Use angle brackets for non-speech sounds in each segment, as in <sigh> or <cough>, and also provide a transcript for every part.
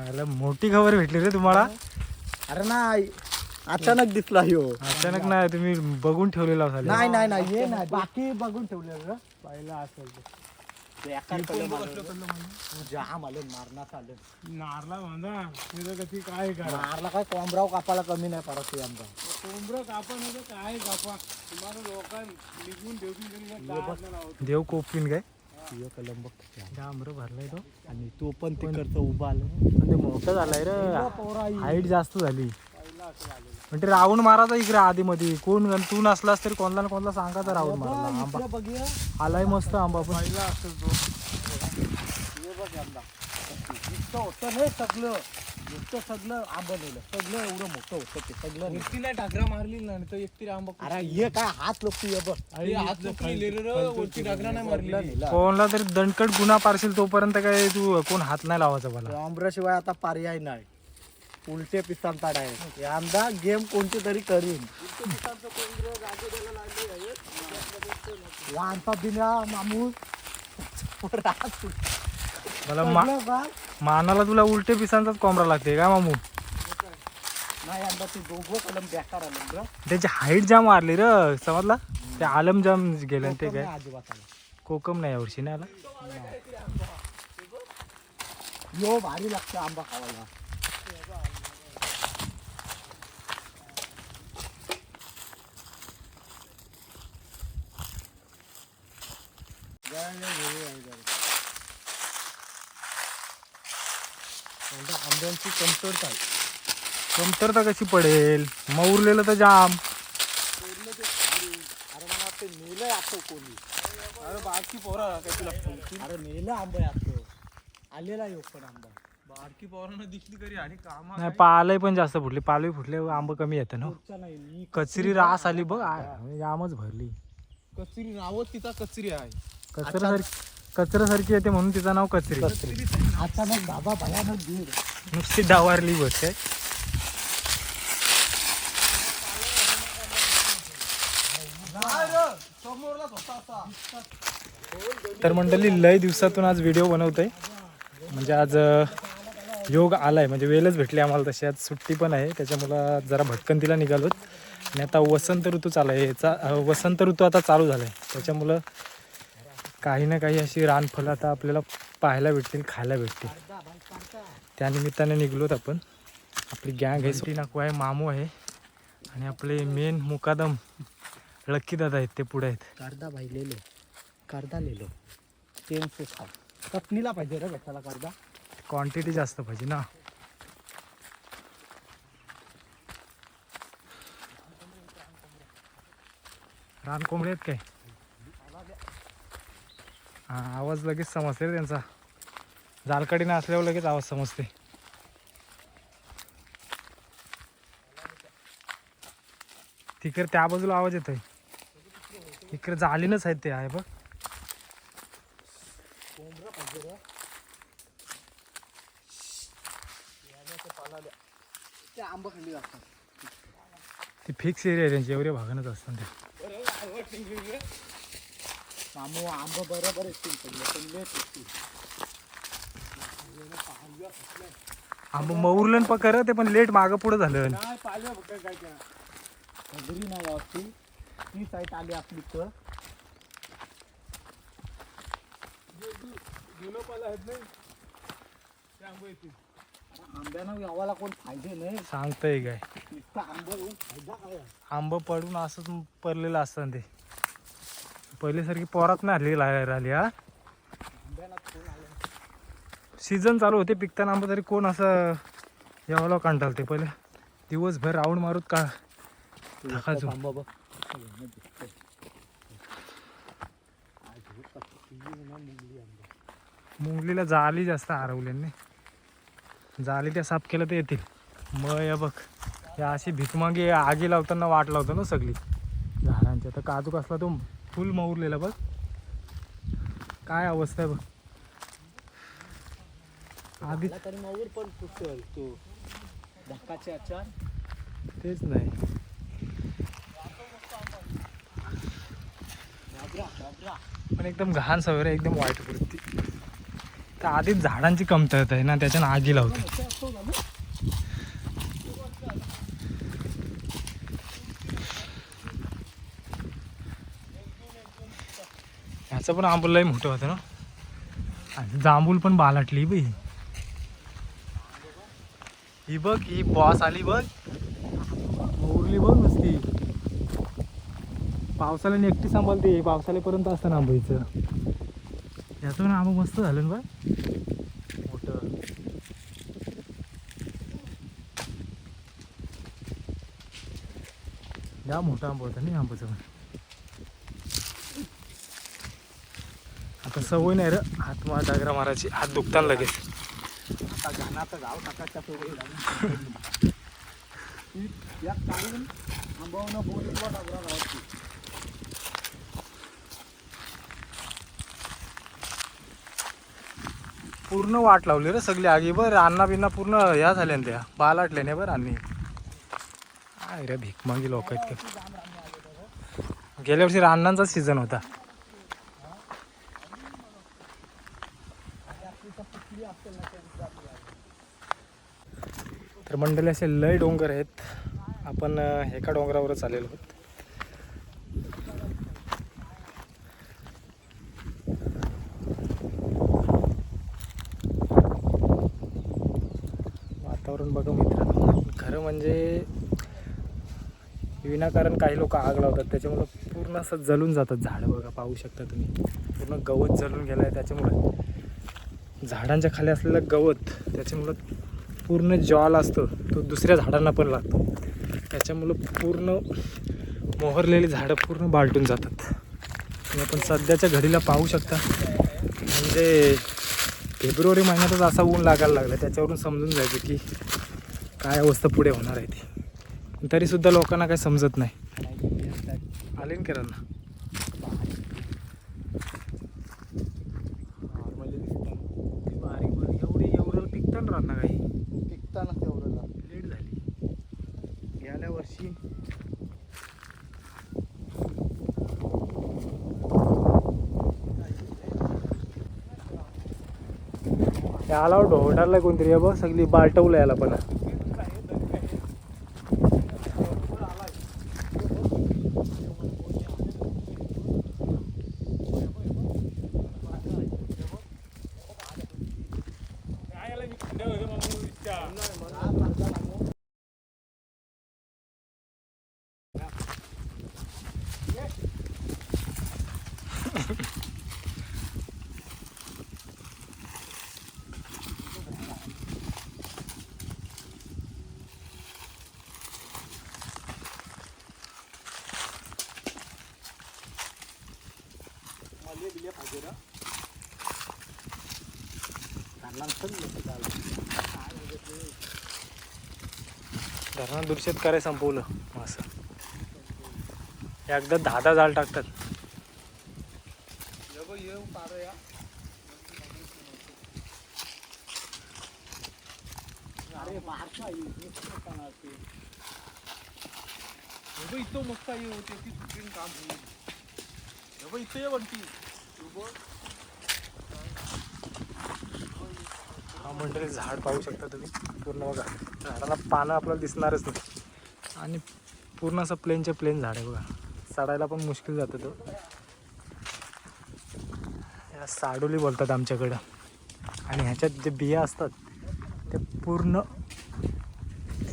आला मोठी खबर भेटली रे तुम्हाला. अरे नाही अचानक दिसला ह्यो. अचानक नाही तुम्ही बघून ठेवलेला झाले नाही नाही नाही हे नाही. बाकी बघून ठेवलं पाहिला असेल ते. जाम आलं. मारण्यात आलं नारला म्हणा कधी काय करा. मारला काय? कोंबराव कापाला कमी नाही पडत हे आमचा. कोंबडं कापा नाही काय कापा? तुम्हाला लोकां निघून ठेवून देव कोपीन काय? कलम बघ. जाम रे भरलाय तो. आणि तो पण तिकडचं उभा आलं. ते मोठं झालाय रे. हाईट जास्त झाली. म्हणजे राऊंड मारायचा इकडे आधी मध्ये कोण तू नसलास तरी कोणाला ना कोणाला सांगायचा राऊंड मारायला आंबा आलाय मस्त आंबा पण. हे आंबा नुसतं होतं नाही सगळं. नुसतं सगळं आंबा नेलं. सगळं एवढं मोठं होतं ते. सगळं नेलं. टाकरा मारली ना तर एकटी आंबा अरे हे काय हात लोक ये बघ. कोणाला तरी दणकट गुन्हा पारशील तोपर्यंत काय तू कोण हात नाही लावायचा मला आंब्याशिवाय आता पर्याय नाही. उलटे पिस्तान आहे यंदा गेम कोणती तरी करीन. लहानपा बिना मामूस मला मा- सगळं. मानाला तुला उलटे पिसांचाच कोंबडा लागते काय मामू? नाही यंदा ते दोघं कलम बेकार आलं बरं. त्याची हाईट जाम मारली र समजला? ते आलम जाम गेलं ते काय. कोकम नाही यावर्षी नाही आला? यो भारी लागतं आंबा खावायला. आंब्यांची कमतरता आहे? कमतरता कशी पडेल? मग उरलेलं तर जाम. अरे मला वाटतं मेलं असं कोणी. अरे बारकी पोरा अरे मेलं आंबा असतो आलेला यो पण आंबा. बारकी पोरांना दिसली करी आणि काम नाही पालय पण जास्त फुटले. पालवी फुटले आंबा कमी येतं ना. पुढचा नाही मी कचरी रास आली बघ. आ- जामच भरली. कचरी नावच तिचा कचरी आहे. कचऱ्यासारखी कचऱ्यासारखी येते म्हणून तिचं नाव कचरी. अचानक बाबा भयानक भीड नुसती डावारली गोष्ट आहे. तर मंडळी लय दिवसातून आज व्हिडिओ बनवतोय. म्हणजे आज योग आलाय. म्हणजे वेळच भेटली आम्हाला तशी. आज सुट्टी पण आहे. त्याच्यामुळं जरा भटकंतीला निघालो आणि आता वसंत ऋतू चालू आहे. याचा वसंत ऋतू आता चालू झाला आहे त्याच्यामुळं काही ना काही अशी रानफलं आता आपल्याला पाहायला भेटतील खायला भेटतील. त्यानिमित्ताने निघलोत आपण. आपली गँग आहे नाकू आहे मामू आहे. आणि आपले मेन मुकादम लक्की दादा आहेत ते पुढे आहेत. कर्दा भाई ले लो कर्दा ले लो चेन से खाओ चटणीला पाहिजे रे गट्टाला कर्दा क्वांटिटी जास्त पाहिजे ना. रान कोंबडे आहेत काय? हा आवाज लगेच समजते रे त्यांचा. जालकडीनं असल्यावर लगेच आवाज समजते. तिकडे त्या बाजूला आवाज येतोय. इकडे जालीनच आहेत ते आहे बघ. ते फिक्स एरिया त्यांची एवढे भागणच असतात ते. मामू आंबा बरोबर येतील सगळे पण आंबा मऊरलन पकर ते पण लेट मागं पुढं झालं हजरी नाही यावरती ती साईट आली आपली तर आंब्यानं गावाला कोण फायदे नाही. सांगतंय काय? नुसतं आंबा फायदा काय? आंब पडून असंच पडलेलं असतं ते. पहिल्यासारखी पोरात नाही आली राहिली हा. सीझन चालू होते पिकताना आंबा तरी कोण असं यावला कंटाळते. पहिले दिवसभर राऊंड मारूत का. मुंगलीला जाली जास्त हरवल्यांनी जाली त्या साफ केलं तर येतील. मग या बघ. या अशी भीकमागे आगी लावताना वाट लावतो ना सगळी. झाडांच्या तर काजू कसला तो फुल मऊरलेला बघ. काय अवस्था आहे बघ. आधी तरी माऊर पण पुसल तो. धक्काचे आचार तेच नाही. पण एकदम घाण सवय रे एकदम वाईट वृत्ती. तर आधीच झाडांची कमतरता आहे ना त्याच्यानं आगी लावतो ह्याचं पण आंबूल लय मोठं होतं ना. आणि जांभूल पण बालाटली बी ही बघ ही बॉस आली बघ. मोरली बघ नसती. पावसाळ्याने एकटी सांभाळते पावसाळ्यापर्यंत असतं ना आंबोईचं याचं आंबा मस्त झालं ना बा मोठं. या मोठा आंबा होता नाही आंबाचं पण. आता सवय नाही रे. हात मा डागरा मारायची. हात दुखताना लगेच. पूर्ण वाट लावली रे सगळी आगी. बर अण्णा बिन्ना पूर्ण ह्या झाल्या त्या. बालाटल्या नाही बरं अन्नी काय रे भीक मागी लोक आहेत गेल्या वर्षी अण्णांचाच सीझन होता. मंडळी असे लय डोंगर आहेत. आपण एका डोंगरावरच आलेलो आहोत. वातावरण बघा मित्रांनो. खरं म्हणजे विनाकारण काही लोक आग लावतात. त्याच्यामुळं पूर्ण असं जलून जातात झाडं बघा पाहू शकता तुम्ही. पूर्ण गवत जलून गेलं आहे त्याच्यामुळं झाडांच्या खाली असलेलं गवत त्याच्यामुळं पूर्ण ज्वाल असतो तो दुसऱ्या झाडांना पण लागतो. त्याच्यामुळं पूर्ण मोहरलेली झाडं पूर्ण बालटून जातात. आणि आपण सध्याच्या घडीला पाहू शकता. म्हणजे फेब्रुवारी महिन्यातच असा ऊन लागायला लागला त्याच्यावरून समजून जायचं की काय अवस्था पुढे होणार आहे ती. तरीसुद्धा लोकांना काही समजत नाही. आले ना किराणा बारीक बारीक एवढी एवढं पिकताना राहणार काही पिकताना तेवढं लेट झाली गेल्या वर्षी आला ढोंडारला कोणतरी. बघ सगळी बालटवलं याला पण. धरणा दूषित संपवलं. असं. एकदा दहा दहा जाळ टाकतात. इथं मस्त आहे होते ती काम होईल इथं ये म्हणती मंडळी झाड पाहू शकता तुम्ही. पूर्ण बघा. झाडाला पानं आपल्याला दिसणारच नाही. आणि पूर्ण असं प्लेनच्या प्लेन झाड आहे बघा. चढायला पण मुश्किल जातं तो. याला साडोली बोलतात आमच्याकडं. आणि ह्याच्यात जे बिया असतात ते पूर्ण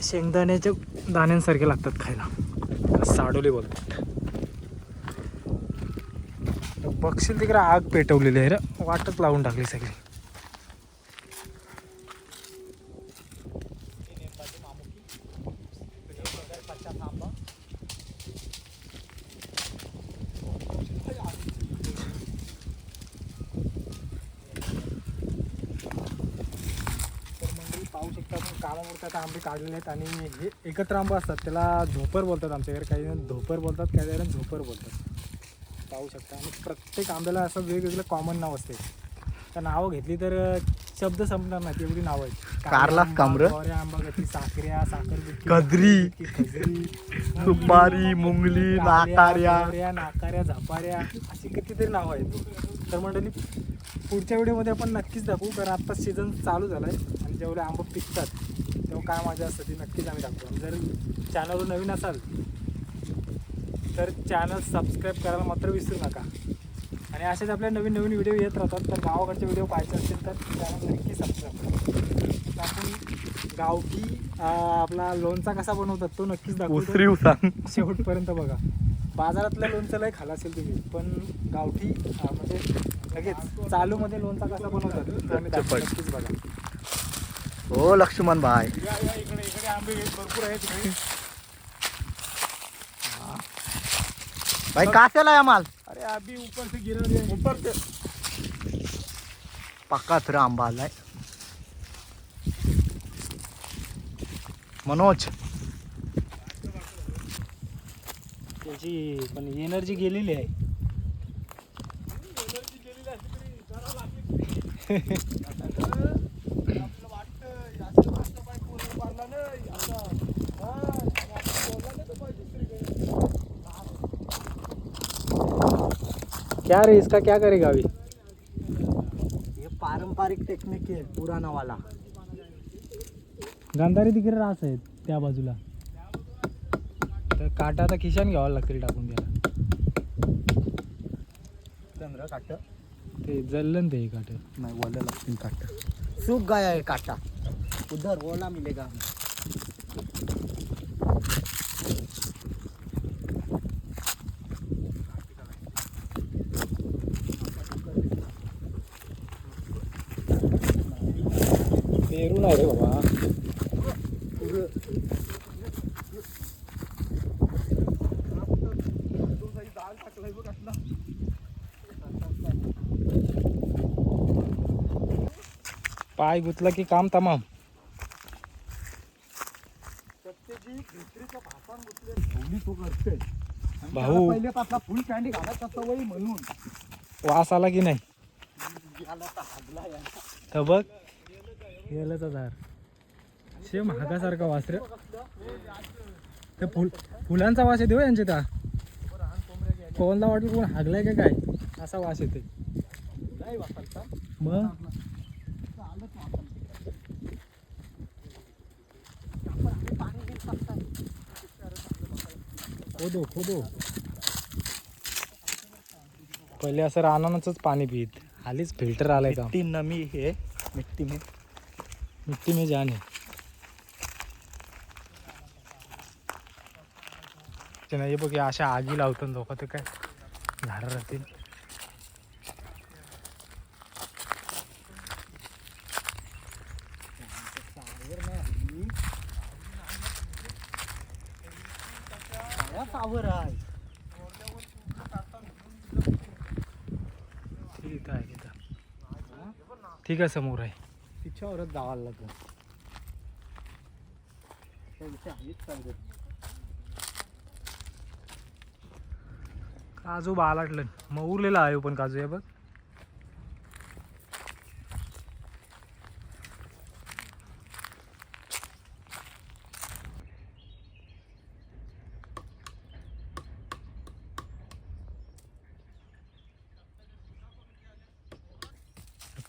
शेंगदाण्याच्या दाण्यांसारखे लागतात खायला. साडोली बोलतात. बघशील तिकडे आग पेटवलेली आहे रे. वाटच लावून टाकली सगळी तर मंडळी पाहू शकता आपण कामापुरता आता आंबे काढलेले आहेत आणि हे एकत्र आंबे असतात त्याला झोपर बोलतात आमच्याकडे काही जण धोपर बोलतात काही जण झोपर बोलतात. पाहू शकता. आणि प्रत्येक आंब्याला असं वेगवेगळं कॉमन नाव असते. त्या नावं घेतली तर शब्द संपणार नाही एवढी नावं आहेत. कारला कांबरं. गोऱ्या आंबा गती साखऱ्या साखर गजरी. खजरी सुपारी मुंगली नाकार्या नाकाऱ्या. झापाऱ्या अशी कितीतरी नावं आहेत. तर मंडळी पुढच्या व्हिडिओमध्ये आपण नक्कीच दाखवू कारण आत्ता सीझन चालू झाला आहे आणि जेवढे आंबं पिकतात तेव्हा काय मजा असते ती नक्कीच आम्ही दाखवू आणि जर चॅनलवर नवीन असाल तर चॅनल सबस्क्राईब करायला मात्र विसरू नका. आणि असेच आपल्या नवीन नवीन व्हिडिओ येत राहतात तर गावाकडचे व्हिडिओ पाहायचे असतील तर चॅनल नक्की सबस्क्राईब करा. आपण गावठी आपला लोणचा कसा बनवतात तो नक्कीच दाखवतो. उसान. शेवटपर्यंत बघा. बाजारातलं लोणचं लय खाला असेल तुम्ही पण गावठी म्हणजे लगेच चालूमध्ये लोणचा कसा बनवतात तो आम्ही दाखवू नक्कीच बघा. हो लक्ष्मण भाई. या या इकडे इकडे आंबे भरपूर आहेत इकडे. भाई कासेला आहे माल. अरे अभी ऊपर से गिरा दिया ऊपर से पक्का फिर आंबा आलाय. मनोज. त्याची पण एनर्जी गेलेली आहे. <laughs> क्या रे इसका क्या करेगा अभी? हे पारंपरिक टेक्निक आहे पुराणा वाला। गांधारी तिकडे रास आहेत त्या बाजूला. तर काटा आता खिशान घ्यावा लागतील टाकून त्याला. चंद्र काट. ते जल्लन ते काट. नाही वल्ल लागतील काट. सूख गया है काटा. उधर ओला मिलेगा पेरू नाही रे बाबा पाय गुतला की काम तमाम. तो भाऊ. फुल कॅन्डी घालायचा सवय म्हणून. वास आला की नाही? तर बघ झाड सेम हागासारखा वास रे. तर फुल फुलांचा वास येतो हो यांच्या त्या कोणला वाटलं कोण हागलाय का काय? असा वास येते मग? खोदो खोदो. पहिले असं रानानंच पाणी पित. हालीच फिल्टर आलाय का? मिट्टी नमी है मिट्टी में. मिट्टी में जान ते नाही बघ अशा आगी लावतात लोक ते काय झाडं राहतील सावर आहे ठीक आहे तिथं ठीक आहे. समोर आहे तिच्यावरच जावं लागेल चालू काजू बालाटलं मग उरलेला आहे पण काजू आहे बघ.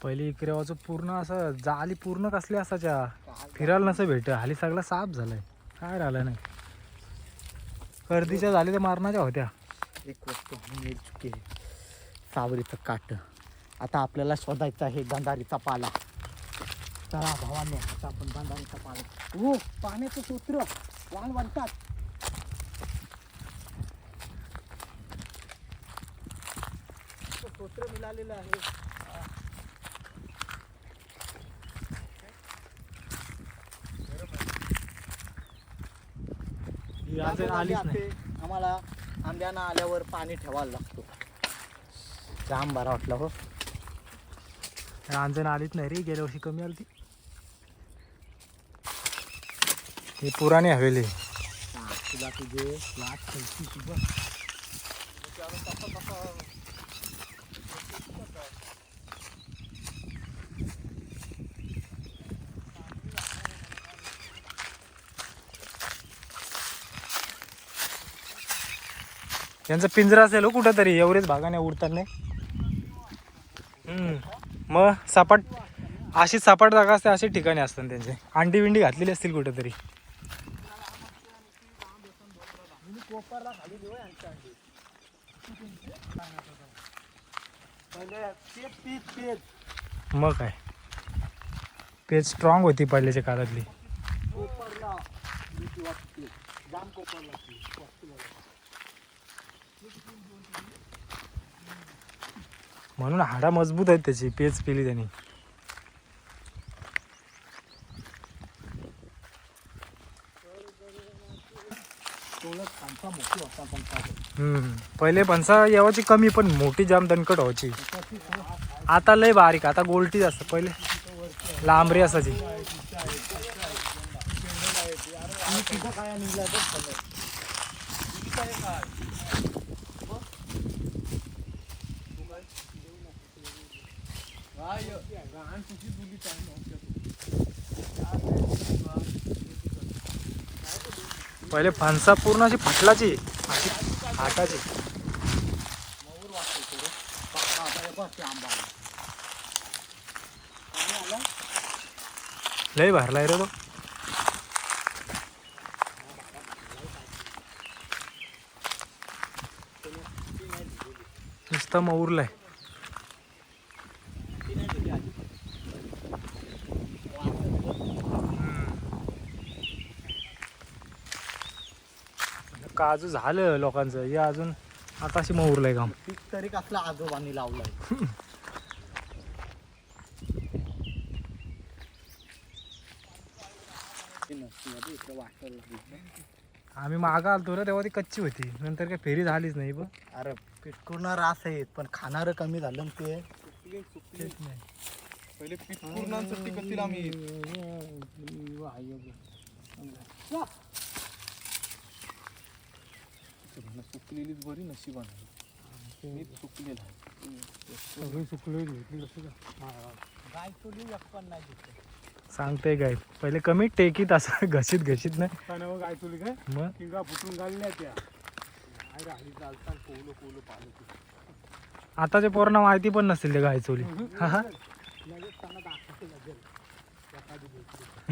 पहिले इकडे पूर्ण असं जाली पूर्ण कसली असायच्या. फिरायला नसं भेट हाली सगळा साफ झालाय. काय राहिलं नाही. गर्दीच्या झाली तर मारणाच्या होत्या. एक वस्तू मिळ चुकी. सावरीचं काट. आता आपल्याला शोधायचं आहे गंधारीचा पाला. चला भावाने आता आपण गंधारीचा पाला. हो पाण्याचं सूत्र. वाल म्हणतात सूत्र मिळालेलं आहे. अजून आलीच नाही. आम्हाला आंब्यानं आल्यावर पाणी ठेवायला लागतो. जाम बरा वाटला हो. रांजण आलीच नाही रे गेल्या वर्षी कमी आली ती ही पुराणी हवेली. तुला तुझे लाट खायची तुझं यांचा पिंजरा असेल हो कुठं तरी एवढेच भागाने उडतात नाही मग सापाट अशी सापाट जागा असते अशी ठिकाणी असतात त्यांचे. अंडी विंडी घातलेली असतील कुठेतरी. मग काय? पेज स्ट्रॉंग होती पडल्याच्या काळातली कोपरला भीती वाटते जाम कोपरला ती वाटते मला. म्हणून हाडा मजबूत आहेत त्याची पेज पिली त्यांनी. पहिले फणसा यावाची कमी पण मोठी जाम दणकट व्हायची. आता लय बारीक आता गोलटी असत पहिले लांबरी असायची आणि तुझं काय निघला बघ खाल्लं. पहिले फणसा पूर्ण अशी फाटलाची. फाटाची. लय भरलाय रे तो. नुसतं मऊरलाय. काजू झालं लोकांचं हे अजून आता अशी मऊरलंय काम पीक तरी कसला आजोबांनी लावलाय आम्ही मागं आलतो रे तेव्हा ती कच्ची होती नंतर काय फेरी झालीच नाही बघ अरे पिटकुर्ण रास आहेत पण खाणार कमी झालं ना ते तेच नाही पहिले पूर्णांसाठी करतील सुकलेलीच बरी नशिबाने. मी सुकलेला आहे. सगळी सुकली घेतली कसं गाय चोली एक पण नाही दिसत. सांगते काय पहिले कमी टेकीत असं <laughs> घशीत घशीत नाही. काय तुली काय? मग? किंगा फुटून घालल्या त्या. आताच्या पोरांना माहिती पण नसेल ते गायचोली हा हा. <laughs>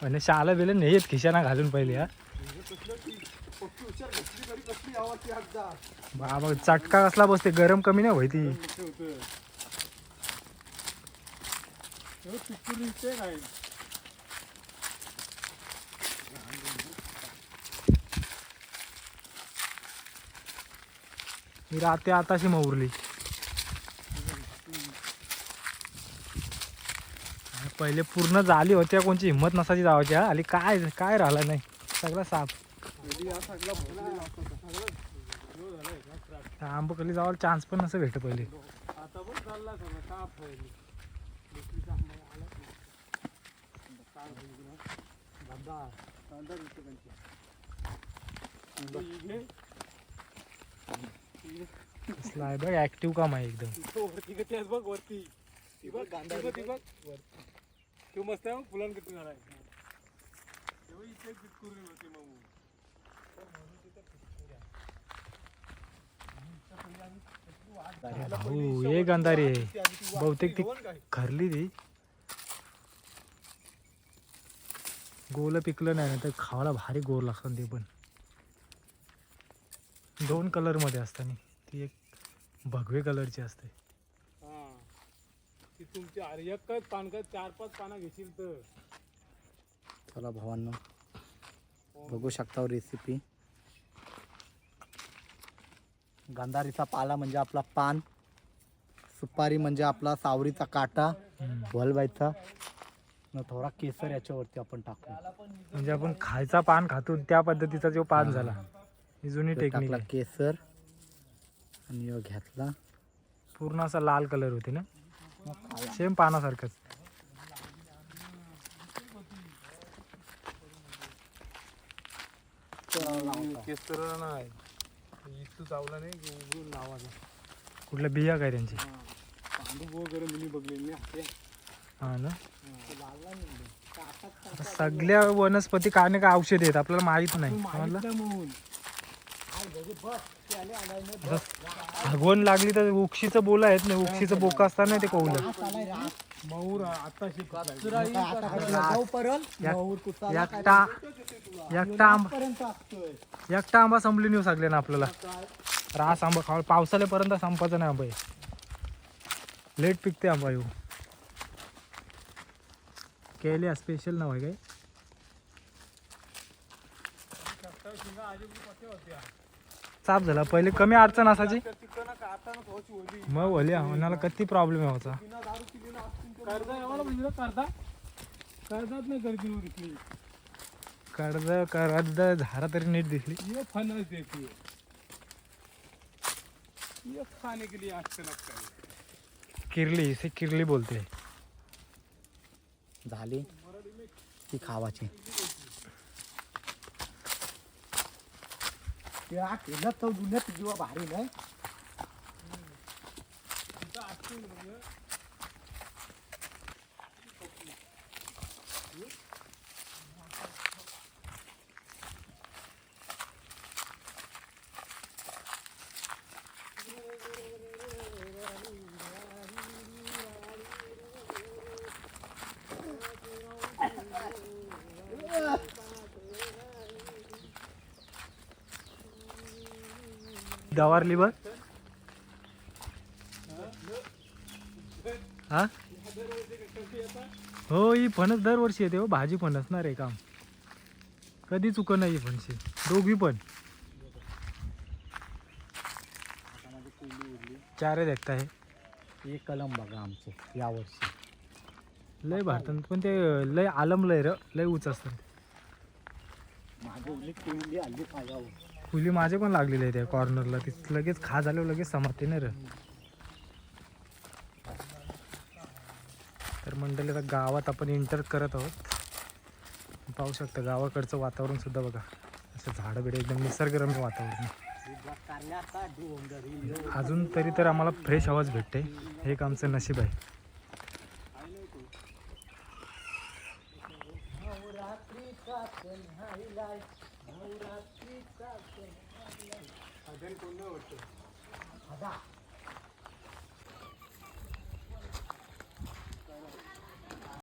म्हणजे शाला बिले नाही येत खिशाना घालून पहिले हा. बाबा चटका कसला बसते? गरम कमी नाही होय ती. ही राते आताशी मौरली. पहिले पूर्ण झाली होत्या कोणची हिंमत नसायची जावाची आली काय काय राहिला नाही. सगळा साप आंबकली जावायला चान्स पण नसं भेट पहिले. आता चालला सगळं बघ ऍक्टिव्ह काम आहे एकदम. वरती. बघ वरती बघ ती बघ वरती तो मस्त आहे फुलांकडे किती झाला आहे इथे पिटकुरी होती मग भाऊ हे गंधारी. आहे बहुतेक ती खरली ती. गोल पिकलं नाही ना तर खावायला भारी गोर लागतं ते पण. दोन कलरमध्ये असताना ती एक भगवे कलरची असते. हा. ती तुमची अरे एकच पान का चार पाच पानं घेशील तर. चला भावांनो. बघू शकता रेसिपी गांधारीचा पाला म्हणजे आपला पान. सुपारी म्हणजे आपला सावरीचा काटा. वलबाईचा न थोडा केसर याच्यावरती आपण टाकू. म्हणजे आपण खायचा पान खातो त्या पद्धतीचा जो पान झाला ही जुनी टेक्निक आहे. केसर. आणि ह्यो घेतला. पूर्ण असा लाल कलर होते ना? सेम पानासारखंच. केसर नाही. इथू चावला नाही की उघडून लावायचा. कुठल्या बिया काय त्यांची वगैरे मी हा ना? सगळ्या वनस्पती काय ना काय औषध आहेत आपल्याला माहीत नाही म्हणून. भागवण लागली तर उक्षीचं बोला आहेत ना उक्षीचं बोका असताना ते कवलं मऊर आता एकटा एकटा आंबा एकटा आंबा संपली नेऊ लागले ना आपल्याला. रास आंबा खावा. पावसाळ्यापर्यंत संपायचा नाही आंबा लेट पिकते आंबा येऊ केल्या स्पेशल नाव आहे काय? साफ झाला. पहिले कमी अडचण असायची. मग ओल्या मनाला किती प्रॉब्लेम आहे होता कर्ज कर्ज झारा तरी नीट दिसली. किरली से किरली बोलते. झाली ती खावाची. त्या केलं तर जुन्यात जीवा भारी नाही गवारली बघ. हा? हो ही फणस दरवर्षी येते हो. भाजी फणस ना रे काम. कधी चुक नाही फणशी दोघी पण. चारच एकता आहे एक कलम बघा आमचे यावर्षी. लय भारतात पण ते लय आलमलंय र. लय उच असतं फुली माझे पण लागलेले आहेत त्या कॉर्नरला ती लगेच खा झाल्यावर लगेच समाते नाही र तर मंडळी आता गावात आपण एंटर करत आहोत. पाहू शकता गावाकडचं वातावरण सुद्धा बघा. असं झाडं बिडं एकदम निसर्गरम्य वातावरण. अजून तरी तर आम्हाला फ्रेश आवाज भेटते हे एक आमचं नशीब आहे. దానికి ఉందో వచ్చు అదా.